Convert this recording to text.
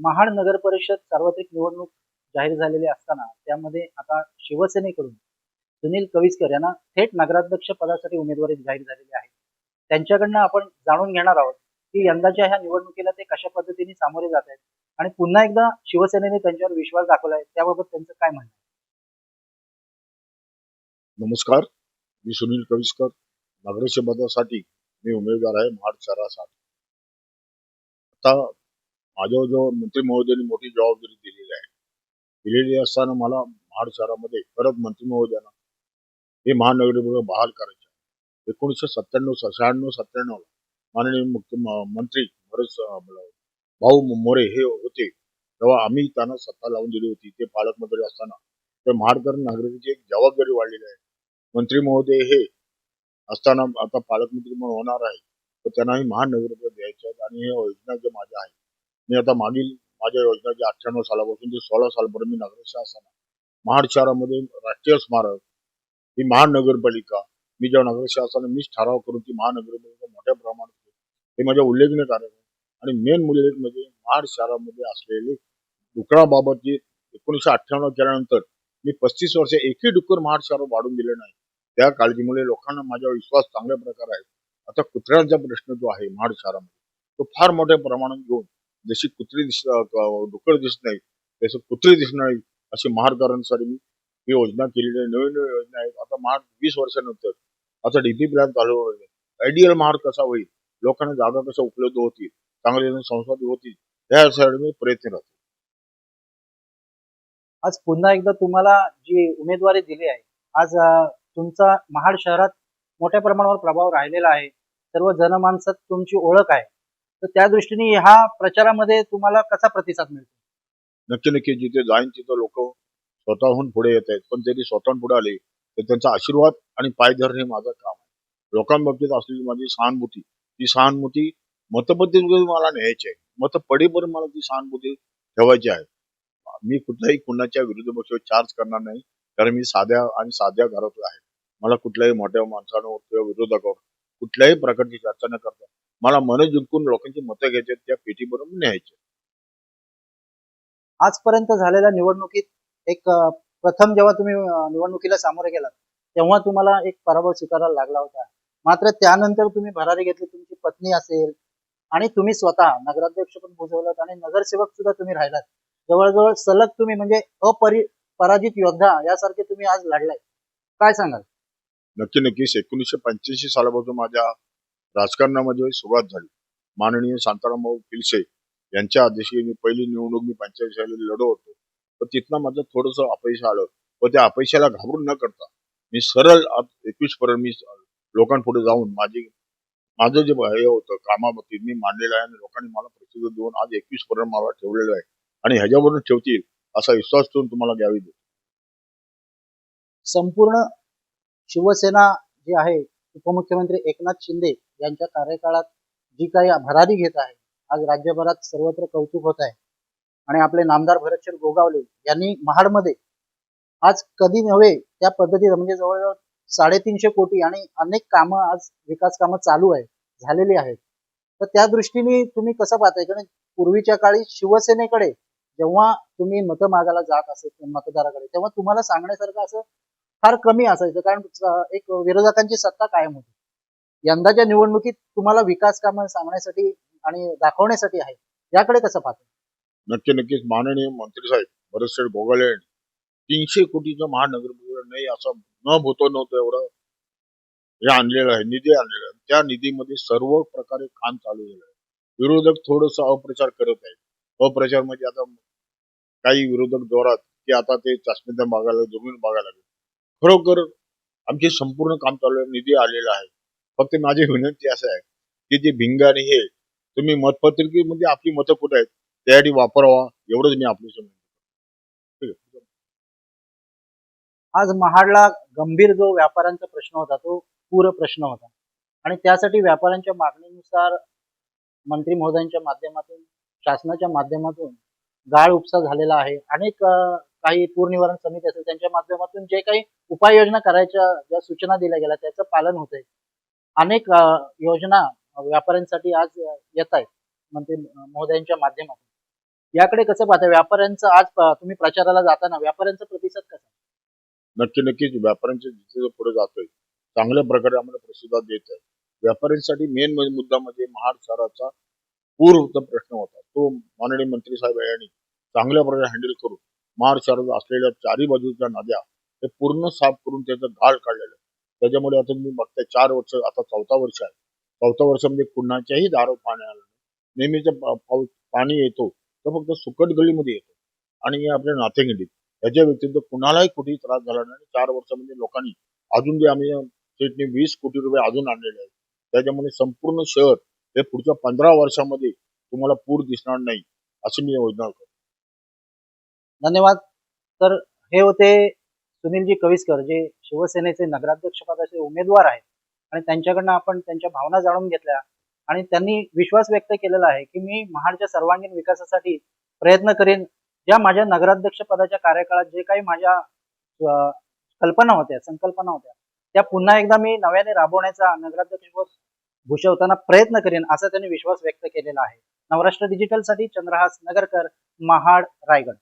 महाड नगर परिषद सार्वत्रिक निवडणूक जाहीर झालेली असताना त्यामध्ये आता शिवसेनेकडून सुनील कविस्कर यांना थेट नगराध्यक्ष पदासाठी उमेदवारी जाहीर झालेली आहे. त्यांच्याकडनं आपण जाणून घेणार आहोत की यंदाच्या ह्या निवडणुकीला ते कशा पद्धतीने सामोरे जात आहेत आणि पुन्हा एकदा शिवसेनेने त्यांच्यावर विश्वास दाखवला आहे त्याबाबत त्यांचं काय म्हणणं नमस्कार मी सुनील कविस्कर. नागरिक पदासाठी मी उमेदवार आहे महाड शहरासाठी. आता माझ्यावर जो मंत्री महोदयांनी मोठी जबाबदारी दिलेली आहे दिलेली असताना मला महाड शहरामध्ये परत मंत्री महोदयांना हे महानगरीमध्ये बहाल करायचे एकोणीसशे सत्त्याण्णव शहाण्णव सत्त्याण्णव माननीय मुख्य मंत्री भरत भाऊ मोरे हे होते. तेव्हा आम्ही त्यांना सत्ता लावून दिली होती. ते पालकमंत्री असताना. तर महाडकर नागरिकांची एक जबाबदारी वाढलेली आहे. मंत्री महोदय हे असताना आता पालकमंत्री म्हणून होणार आहे. तर त्यांनाही महानगरपालिका द्यायचे आहेत आणि हे योजना जे माझ्या आहे मी आता मागील माझ्या योजना जी अठ्ठ्याण्णव सालापासून ते सोळा सालपर्यंत मी नगराध्यक्ष असताना महाड शहरामध्ये राष्ट्रीय स्मारक ही महानगरपालिका मी जेव्हा नगराध्यक्ष असताना मीच ठराव करून ती महानगरपालिका मोठ्या प्रमाणात हे माझ्या उल्लेखनीय कार्य आणि मेन उल्लेख म्हणजे महाड शहरामध्ये असलेले डुकराबाबत जे एकोणीसशे अठ्ठ्याण्णव केल्यानंतर मी पस्तीस वर्ष एकही डुक्कर महाड शहर वाढून दिले नाही. त्या काळजीमुळे लोकांना माझ्यावर विश्वास चांगल्या प्रकारे आहे. आता कुत्र्यांचा प्रश्न जो आहे महाड शहरामध्ये तो फार मोठ्या प्रमाणात घेऊन जशी कुत्री दिस डुक्कर दिसत नाही तसं कुत्री दिसणार नाही अशी महाडकरांसाठी मी ही योजना केलेली आहे नवीन नवीन योजना आहेत. आता महाड वीस वर्षानंतर आता डीपी प्लॅन चालू होईल आयडियल महाड कसा होईल? लोकांना जागा कशा उपलब्ध होतील? चांगले संस्था होतील? यासाठी मी प्रयत्न राहतो आज पुन्हा एकदा तुम्हाला जी उमेदवारी दिली आहे आज तुमचा महाड शहरात मोठ्या प्रमाणावर प्रभाव राहिलेला आहे. सर्व जनमानसात तुमची ओळख आहे. तर त्या दृष्टीने ह्या प्रचारामध्ये तुम्हाला कसा प्रतिसाद मिळतो? नक्की नक्की. जिथे जाईन तिथं लोक स्वतःहून पुढे येत आहेत. पण जरी स्वतःहून पुढे आले तर त्यांचा आशीर्वाद आणि पाय धरणे हे माझं काम आहे. लोकांबाबतीत असलेली माझी सहानुभूती ती सहानुभूती मतपद्धतीमध्ये मला न्यायची आहे. मत पडेपर्यंत मला ती सहानुभूती ठेवायची आहे. मी कुठल्याही कुणाच्या विरुद्ध पक्षावर चार्ज करणार नाही कारण मी साध्या आणि साध्या घरातला आहे. मला कुठल्याही मोठ्या माणसांवर किंवा विरोधकावर कुठल्याही प्रकारची चर्चा न करता मला मन जिंकून लोकांची मतं घ्यायची त्या पेटीबरोबर न्यायची आजपर्यंत झालेल्या निवडणुकीत एक प्रथम जेव्हा तुम्ही निवडणुकीला सामोरे गेलात तेव्हा तुम्हाला एक पराभव स्वीकारायला लागला होता. मात्र त्यानंतर तुम्ही भरारी घेतली तुमची पत्नी असेल आणि तुम्ही स्वतः नगराध्यक्ष पण भूजवलात आणि नगरसेवक सुद्धा तुम्ही राहिलात. जवळजवळ सलग तुम्ही म्हणजे अपरि पराजित योद्धा यासारखे तुम्ही आज लढलाय. काय सांगाल? नक्की नक्कीच एकोणीसशे पंच्याऐंशी सालापासून माझ्या राजकारणामध्ये सुरुवात झाली. माननीय शांताराम पिलसे यांच्या आदेशी मी पहिली निवडणूक मी पंचायत लढवतो लढो होतो. पण तिथनं माझं थोडस अपयश आलं. व त्या अपयशाला घाबरून न करता मी सरळ एकवीस पर्यंत मी लोकांपुढे जाऊन माझी माझं जे हे होतं कामाबाबतीत मी मांडलेलं आहे आणि लोकांनी मला प्रतिसाद देऊन आज एकवीस पर्यंत मला ठेवलेलं आहे. आणि ह्याच्यावरून ठेवतील असा विश्वास ठेवून तुम्हाला घ्यावी देतो. संपूर्ण शिवसेना जी आहे उपमुख्यमंत्री एकनाथ शिंदे यांच्या कार्यकाळात जी काही भरारी घेत आहे आज राज्यभरात सर्वत्र कौतुक होत आहे. आणि आपले नामदार भरतशेठ गोगावले यांनी महाडमध्ये आज कधी नव्हे त्या पद्धतीत म्हणजे जवळजवळ साडेतीनशे कोटी आणि अनेक कामं आज विकास कामं चालू आहे झालेली आहेत. तर त्या दृष्टीने तुम्ही कसं पाहताय? कारण पूर्वीच्या काळी शिवसेनेकडे जेव्हा तुम्ही मतं मागायला जात असेल मतदाराकडे तेव्हा तुम्हाला सांगण्यासारखं असं फार कमी असायचं. कारण एक विरोधकांची सत्ता कायम होती. यंदाच्या निवडणुकीत तुम्हाला विकास कामं सांगण्यासाठी आणि दाखवण्यासाठी आहे. याकडे कसं पाहता नक्की नक्कीच. माननीय मंत्री साहेब भरतशेठ गोगाले यांनी तीनशे कोटीचं महानगरपालिका नाही असं न होतो नव्हतं एवढं हे आणलेलं आहे निधी आणलेला आहे. त्या निधीमध्ये सर्व प्रकारे काम चालू झालं आहे. विरोधक थोडस अप्रचार करत आहेत. अप्रचार म्हणजे आता काही विरोधक जोरात की आता ते चष्मेदा बघायला जमीन बघायला लागले. खरोखर आमचे संपूर्ण काम चालू आहे. निधी आलेला आहे. फक्त माझी विनंती असं आहे की जे भिंग आणि हे तुम्ही मतपत्रिकेमध्ये म्हणजे आपली मतं कुठं आहेत त्यासाठी वापरावा एवढंच मी आपली समजतो आज महाडला गंभीर जो व्यापाऱ्यांचा प्रश्न होता तो पूर प्रश्न होता. आणि त्यासाठी व्यापाऱ्यांच्या मागणीनुसार मंत्री महोदयांच्या माध्यमातून शासनाच्या माध्यमातून गाळ उपसा झालेला आहे. अनेक काही पूर निवारण समिती असेल त्यांच्या माध्यमातून जे काही उपाययोजना करायच्या ज्या सूचना दिल्या गेल्या त्याचं पालन होत आहे अनेक योजना व्यापाऱ्यांसाठी आज येत आहेत. मंत्री महोदयांच्या माध्यमातून. याकडे कसं पाहता व्यापाऱ्यांचं आज तुम्ही प्रचाराला जाताना व्यापाऱ्यांचा प्रतिसाद कसा नक्की नक्कीच. व्यापाऱ्यांच्या जिथे पुढे जातोय चांगल्या प्रकारे आम्हाला प्रतिसाद देत आहे. व्यापाऱ्यांसाठी मेन मुद्दा म्हणजे महाड शहराचा पूरचा प्रश्न होता. तो माननीय मंत्री साहेब यांनी चांगल्या प्रकारे हँडल करून महाड शहरात असलेल्या चारी बाजूच्या नद्या हे पूर्ण साफ करून त्याचं गाळ काढलेलं आहे. त्याच्यामुळे आता मी बघताय चार वर्ष आता चौथा वर्ष आहे. चौथा वर्षामध्ये कुणाच्याही दारात पाणी आलं नेहमीचं पाऊस पाणी येतो तर फक्त सुकट गळीमध्ये येतो. आणि आपल्या नाथेंगडीत याच्या व्यतिरिक्त कुणालाही कुठेही त्रास झाला नाही. चार वर्षामध्ये लोकांनी अजून जे आम्ही स्टेटने वीस कोटी रुपये अजून आणलेले आहेत. त्याच्यामुळे संपूर्ण शहर हे पुढच्या पंधरा वर्षामध्ये तुम्हाला पूर दिसणार नाही अशी मी योजना करतो. धन्यवाद. तर हे होते सुनीलजी कविस्कर जे शिवसेनेचे नगराध्यक्ष पदाचे उमेदवार आहेत आणि त्यांच्याकडनं आपण त्यांच्या भावना जाणून घेतल्या आणि त्यांनी विश्वास व्यक्त केलेला आहे की मी महाडच्या सर्वांगीण विकासासाठी प्रयत्न करेन. ज्या माझ्या नगराध्यक्ष पदाच्या कार्यकाळात जे काही माझ्या कल्पना होत्या संकल्पना होत्या त्या पुन्हा एकदा मी नव्याने राबवण्याचा नगराध्यक्ष भूषवताना प्रयत्न करेन असा त्यांनी विश्वास व्यक्त केलेला आहे. नवराष्ट्र डिजिटलसाठी चंद्रहास नगरकर महाड रायगड.